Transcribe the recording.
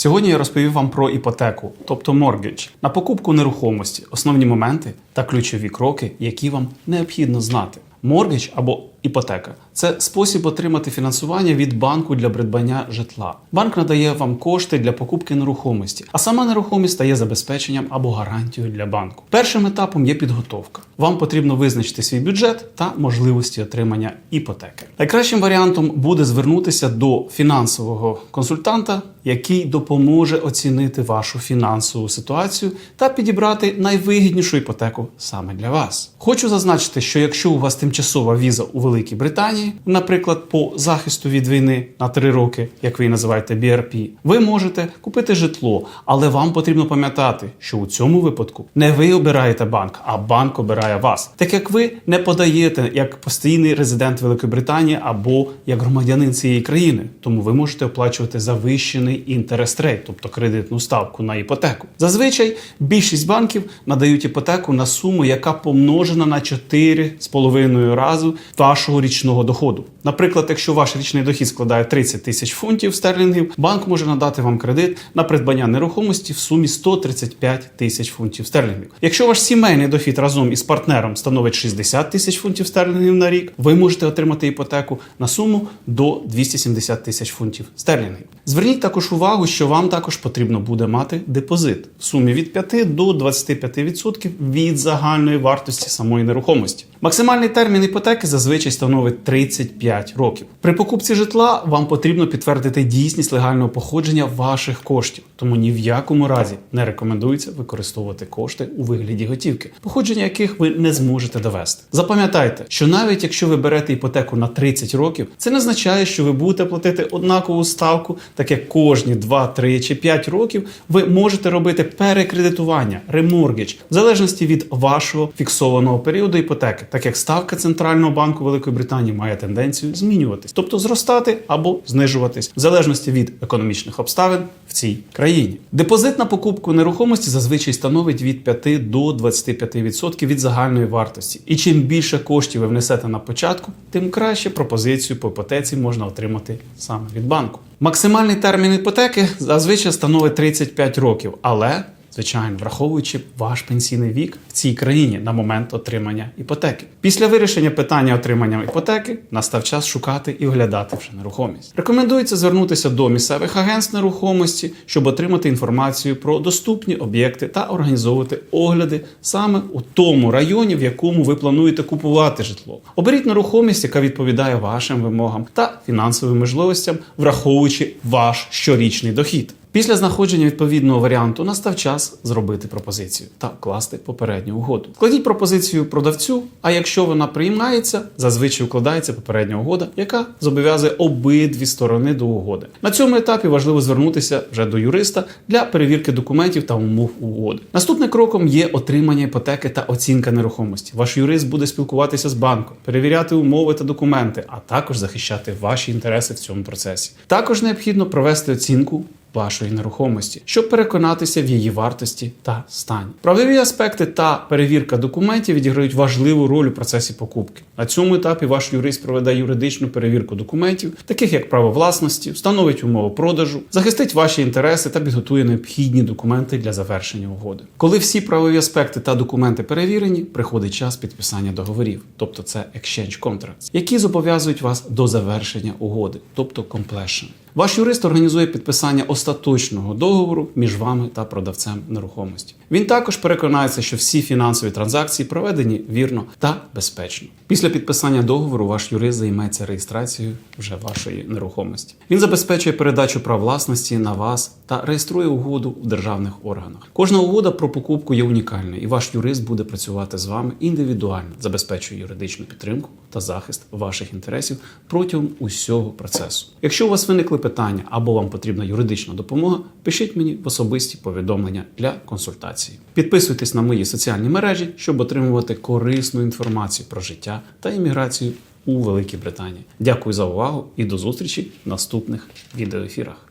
Сьогодні я розповів вам про іпотеку, тобто mortgage, на покупку нерухомості, основні моменти та ключові кроки, які вам необхідно знати. Mortgage або іпотека це спосіб отримати фінансування від банку для придбання житла. Банк надає вам кошти для покупки нерухомості, а сама нерухомість стає забезпеченням або гарантією для банку. Першим етапом є підготовка. Вам потрібно визначити свій бюджет та можливості отримання іпотеки. Найкращим варіантом буде звернутися до фінансового консультанта, який допоможе оцінити вашу фінансову ситуацію та підібрати найвигіднішу іпотеку саме для вас. Хочу зазначити, що якщо у вас тимчасова віза у Великій Британії, наприклад, по захисту від війни на 3 роки, як ви її називаєте BRP, ви можете купити житло, але вам потрібно пам'ятати, що у цьому випадку не ви обираєте банк, а банк обирає вас, так як ви не подаєте як постійний резидент Великої Британії або як громадянин цієї країни, тому ви можете оплачувати завищений інтерест рейт, тобто кредитну ставку на іпотеку. Зазвичай більшість банків надають іпотеку на суму, яка помножена на 4,5 разу вашого річного доходу. Наприклад, якщо ваш річний дохід складає 30 тисяч фунтів стерлінгів, банк може надати вам кредит на придбання нерухомості в сумі 135 тисяч фунтів стерлінгів. Якщо ваш сімейний дохід разом із партнером становить 60 тисяч фунтів стерлінгів на рік, ви можете отримати іпотеку на суму до 270 тисяч фунтів стерлінгів. Зверніть також увагу, що вам також потрібно буде мати депозит в сумі від 5 до 25% від загальної вартості самої нерухомості. Максимальний термін іпотеки зазвичай становить 35 років. При покупці житла вам потрібно підтвердити дійсність легального походження ваших коштів, тому ні в якому разі не рекомендується використовувати кошти у вигляді готівки, походження яких ви не зможете довести. Запам'ятайте, що навіть якщо ви берете іпотеку на 30 років, це не означає, що ви будете платити однакову ставку, так як кожні 2, 3 чи 5 років ви можете робити перекредитування, реморгідж, в залежності від вашого фіксованого періоду іпотеки, так як ставка Центрального банку Великої Британії має тенденцію змінюватись, тобто зростати або знижуватись, в залежності від економічних обставин в цій країні. Депозит на покупку нерухомості зазвичай становить від 5 до 25% від загальної вартості. І чим більше коштів ви внесете на початку, тим краще пропозицію по іпотеці можна отримати саме від банку. Максимальний термін іпотеки зазвичай становить 35 років, але Звичайно, враховуючи ваш пенсійний вік в цій країні на момент отримання іпотеки. Після вирішення питання отримання іпотеки настав час шукати і оглядати вже нерухомість. Рекомендується звернутися до місцевих агентств нерухомості, щоб отримати інформацію про доступні об'єкти та організовувати огляди саме у тому районі, в якому ви плануєте купувати житло. Оберіть нерухомість, яка відповідає вашим вимогам та фінансовим можливостям, враховуючи ваш щорічний дохід. Після знаходження відповідного варіанту настав час зробити пропозицію та вкласти попередню угоду. Складіть пропозицію продавцю, а якщо вона приймається, зазвичай укладається попередня угода, яка зобов'язує обидві сторони до угоди. На цьому етапі важливо звернутися вже до юриста для перевірки документів та умов угоди. Наступним кроком є отримання іпотеки та оцінка нерухомості. Ваш юрист буде спілкуватися з банком, перевіряти умови та документи, а також захищати ваші інтереси в цьому процесі. Також необхідно провести оцінку вашої нерухомості, щоб переконатися в її вартості та стані. Правові аспекти та перевірка документів відіграють важливу роль у процесі покупки. На цьому етапі ваш юрист проведе юридичну перевірку документів, таких як право власності, встановить умови продажу, захистить ваші інтереси та підготує необхідні документи для завершення угоди. Коли всі правові аспекти та документи перевірені, приходить час підписання договорів, тобто це exchange contracts, які зобов'язують вас до завершення угоди, тобто completion. Ваш юрист організує підписання остаточного договору між вами та продавцем нерухомості. Він також переконається, що всі фінансові транзакції проведені вірно та безпечно. Після підписання договору ваш юрист займеться реєстрацією вже вашої нерухомості. Він забезпечує передачу прав власності на вас та реєструє угоду в державних органах. Кожна угода про покупку є унікальною, і ваш юрист буде працювати з вами індивідуально, забезпечує юридичну підтримку та захист ваших інтересів протягом усього процесу. Якщо у вас виникли питання або вам потрібна юридична допомога, пишіть мені в особисті повідомлення для консультації. Підписуйтесь на мої соціальні мережі, щоб отримувати корисну інформацію про життя та імміграцію у Великій Британії. Дякую за увагу і до зустрічі в наступних відеоефірах.